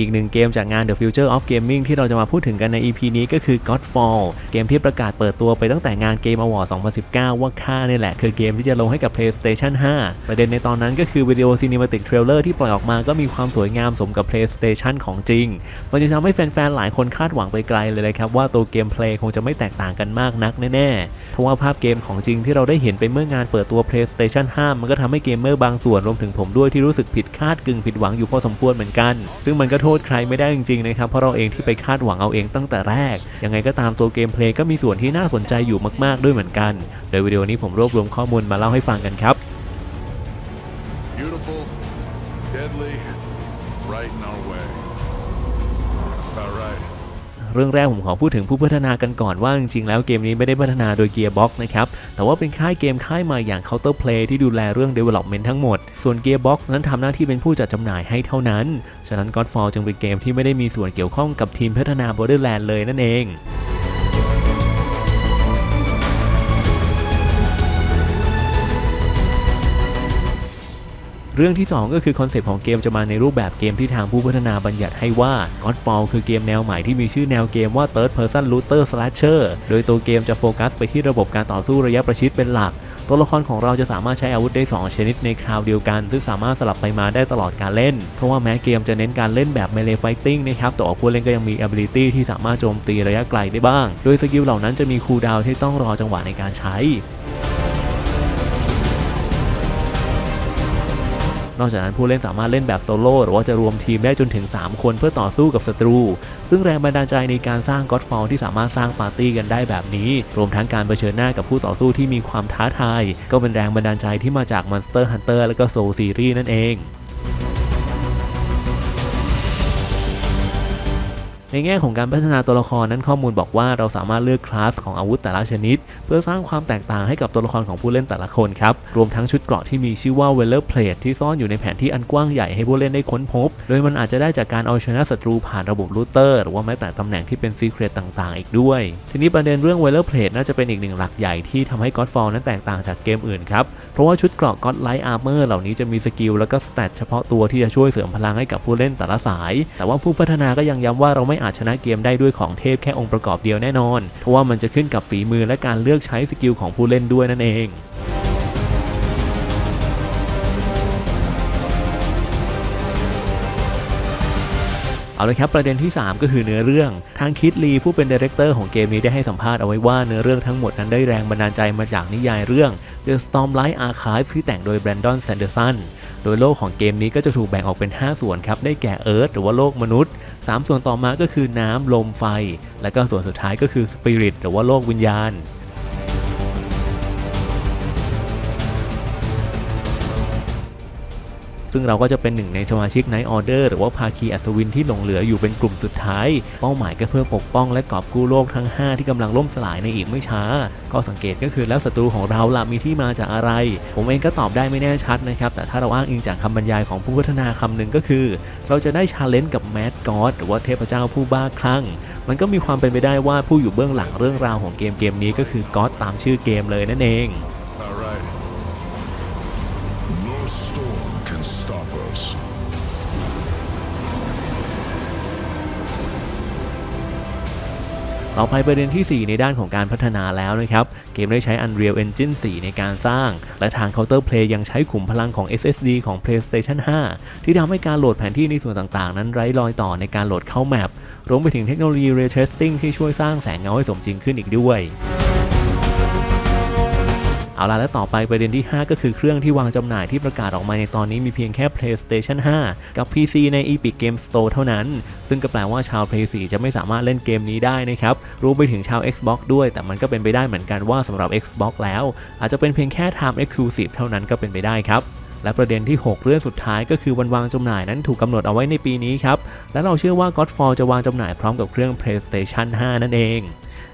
อีกหนึ่งเกมจากงาน The Future of Gaming ที่เราจะมาพูดถึงกันใน EP นี้ก็คือ Godfall เกมที่ประกาศเปิดตัวไปตั้งแต่งานเกม Award 2019 ว่าค่าเนี่ยแหละคือเกมที่จะลงให้กับ PlayStation 5 ประเด็นในตอนนั้นก็คือวิดีโอ Cinematic Trailer ที่ปล่อยออกมาก็มีความสวยงามสมกับ PlayStation ของจริง มันจะทำให้แฟนๆ หลายคนคาดหวังไปไกลเลยเลยครับว่าตัวเกมเพลย์คงจะไม่แตกต่างกันมากนักแน่ๆ เพราะว่าภาพเกมของจริงที่เราได้เห็นไปเมื่องานเปิดตัว PlayStation 5 มันก็ทำให้เกมเมอร์บางส่วนรวมถึงผมด้วยที่รู้สึกผิดคาดกึ่งผิดหวังอยู่พอสมควรเหมือนกัน ซึ่งมันก็โทษใครไม่ได้จริงๆนะครับเพราะเราเองที่ไปคาดหวังเอาเองตั้งแต่แรก ยังไงก็ตามตัวเกมเพลย์ก็มีส่วนที่น่าสนใจอยู่มากๆด้วยเหมือนกัน โดยวิดีโอนี้ผมรวบรวมข้อมูลมาเล่าให้ฟังกันครับ Beautiful, deadly, right in our way. That's about right. เรื่องแรกผมขอพูดถึงผู้พัฒนากันก่อนว่าจริงๆแล้วเกมนี้ไม่ได้พัฒนาโดย Gearbox นะครับ แต่ว่าเป็นค่ายเกมค่ายมาอย่าง Counterplay ที่ดูแลเรื่อง Development ทั้งหมด ส่วน Gearbox นั้นทำหน้าที่เป็นผู้จัดจำหน่ายให้เท่านั้น ฉะนั้น Godfall จึงเป็นเกมที่ไม่ได้มีส่วนเกี่ยวข้องกับทีมพัฒนา Borderlands เลยนั่นเอง เรื่องที่ 2 ก็คือคอนเซปต์ของเกมจะมาในรูปแบบเกมที่ทางผู้พัฒนาบัญญัติให้ว่า Godfall คือเกมแนวใหม่ที่มีชื่อแนวเกมว่า Third Person Looter Slasher โดยตัวเกมจะโฟกัสไปที่ระบบการต่อสู้ระยะประชิดเป็นหลัก ตัวละครของเราจะสามารถใช้อาวุธได้ 2 ชนิดในคราวเดียวกัน ซึ่งสามารถสลับไปมาได้ตลอดการเล่น เพราะว่าแม้เกมจะเน้นการเล่นแบบ melee fighting นะครับแต่ว่าผู้เล่นก็ยังมี ability ที่สามารถโจมตีระยะไกลได้บ้าง โดยสกิลเหล่านั้นจะมีคูลดาวน์ที่ต้องรอจังหวะในการใช้ นอกจากนั้นผู้เล่นสามารถเล่นแบบโซโล่หรือว่าจะรวมทีมได้จนถึง 3 คนเพื่อต่อสู้กับศัตรู ซึ่งแรงบันดาลใจในการสร้าง Godfall ที่สามารถสร้างปาร์ตี้กันได้แบบนี้ รวมทั้งการเผชิญหน้ากับผู้ต่อสู้ที่มีความท้าทาย ก็เป็นแรงบันดาลใจที่มาจาก Monster Hunter และก็ Soul Series นั่นเอง ในแง่ของการพัฒนาตัวละครนั้นข้อมูลบอกว่าเราสามารถเลือกคลาสของอาวุธแต่ละชนิด เพื่อสร้างความแตกต่างให้กับตัวละครของผู้เล่นแต่ละคนครับ รวมทั้งชุดเกราะที่มีชื่อว่า w e l l e r Plate ที่ซ่อนอยู่ในแผนที่อันกว้างใหญ่ให้ผู้เล่นได้ค้นพบ โดยมันอาจจะได้จากการเอาชนะศัตรูผ่านระบบรูเตอร์ หรือว่าแม้แต่ตำแหน่งที่เป็นซีเครตต่างๆ อีกด้วย ทีนี้ประเด็นเรื่อง w e l l e r Plate น่าจะเป็นอีกหนึ่งหลักใหญ่ที่ทำให้ Godfall นั้นแตกต่างจากเกมอื่นครับเพราะว่าชุดเกราะ God Light Armor เหล่านี้จะมีสกิลแล้วก็สเตตเฉพาะตัวที่จะช่วยเสริมพลังให้กับผู้เล่นแต่ละสาย แต่ว่าผู้พัฒนาก็ยังย้ำว่าเราไม่อาจชนะเกมได้ด้วยของเทพแค่องค์ประกอบเดียวแน่นอน เพราะว่ามันจะขึ้นกับฝีมือและการเลือกใช้สกิลของผู้เล่นด้วยนั่นเองเอาเลยครับประเด็นที่ 3 ก็คือเนื้อเรื่อง ทางคิดลีผู้เป็นดีเรคเตอร์ของเกมนี้ได้ให้สัมภาษณ์เอาไว้ว่าเนื้อเรื่องทั้งหมดนั้นได้แรงบันดาลใจมาจากนิยายเรื่อง The Stormlight Archive ที่แต่งโดยแบรนดอนแซนเดอร์สันโดยโลกของเกมนี้ก็จะถูกแบ่งออกเป็น 5 ส่วนครับ ได้แก่เอิร์ธหรือว่าโลกมนุษย์ 3 ส่วนต่อมาก็คือน้ำลมไฟ และก็ส่วนสุดท้ายก็คือสปิริตหรือว่าโลกวิญญาณ ซึ่งเราก็จะเป็นหนึ่งในสมาชิก Night Order หรือว่าภาคีอัศวินที่หลงเหลืออยู่เป็นกลุ่มสุดท้าย เป้าหมายก็เพื่อปกป้องและกอบกู้โลกทั้ง 5 ที่กำลังล่มสลายในอีกไม่ช้า ก็สังเกตก็คือแล้วศัตรูของเราล่ะมีที่มาจากอะไร ผมเองก็ตอบได้ไม่แน่ชัดนะครับแต่ถ้าเราอ้างอิงจากคำบรรยายของผู้พัฒนาคำหนึ่งก็คือ เราจะได้ชาเลนจ์กับแมดกอดหรือว่าเทพเจ้าผู้บ้าคลั่งมันก็มีความเป็นไปได้ว่าผู้อยู่เบื้องหลังเรื่องราวของเกมเกมนี้ก็คือกอดตามชื่อเกมเลยนั่นเอง storm can stop us. ต่อไปประเด็นที่ 4 ในด้านของการพัฒนาแล้วนะครับ เกมได้ใช้ Unreal Engine 4 ในการสร้าง และทาง Counterplay ยังใช้ขุมพลังของ SSD ของ PlayStation 5 ที่ทำให้การโหลดแผนที่ในส่วนต่างๆ นั้นไร้รอยต่อในการโหลดเข้าแมปรวมไปถึงเทคโนโลยี Ray Tracing ที่ช่วยสร้างแสงเงาให้สมจริงขึ้นอีกด้วย เอาล่ะและต่อไปประเด็นที่ 5 ก็คือเครื่องที่วางจำหน่ายที่ประกาศออกมาในตอนนี้มีเพียงแค่ PlayStation 5 กับ PC ใน Epic Game Store เท่านั้น ซึ่งก็แปลว่าชาว Play 4จะไม่สามารถเล่นเกมนี้ได้นะครับรวมไปถึงชาว Xbox ด้วย แต่มันก็เป็นไปได้เหมือนกันว่าสำหรับ Xbox แล้ว อาจจะเป็นเพียงแค่ Time Exclusive เท่านั้นก็เป็นไปได้ครับและประเด็นที่ 6 เรื่องสุดท้ายก็คือวันวางจำหน่ายนั้นถูกกำหนดเอาไว้ในปีนี้ครับ และเราเชื่อว่า Godfall จะวางจำหน่ายพร้อมกับเครื่อง PlayStation 5 นั่นเอง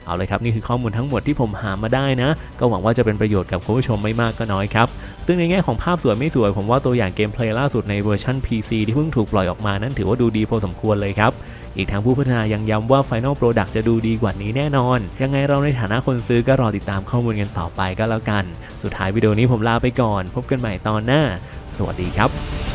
เอาเลยครับนี่คือข้อมูลทั้งหมดที่ผมหามาได้นะ ก็หวังว่าจะเป็นประโยชน์กับคุณผู้ชมไม่มากก็น้อยครับซึ่งในแง่ของภาพสวยไม่สวยผมว่าตัวอย่างเกมเพลย์ล่าสุดในเวอร์ชัน PC ที่เพิ่งถูกปล่อยออกมานั้นถือว่าดูดีพอสมควรเลยครับอีกทั้งผู้พัฒนายังย้ำว่า Final Product จะดูดีกว่านี้แน่นอน ยังไงเราในฐานะคนซื้อก็รอติดตามข้อมูลกันต่อไปก็แล้วกัน สุดท้ายวิดีโอนี้ผมลาไปก่อน พบกันใหม่ตอนหน้า สวัสดีครับ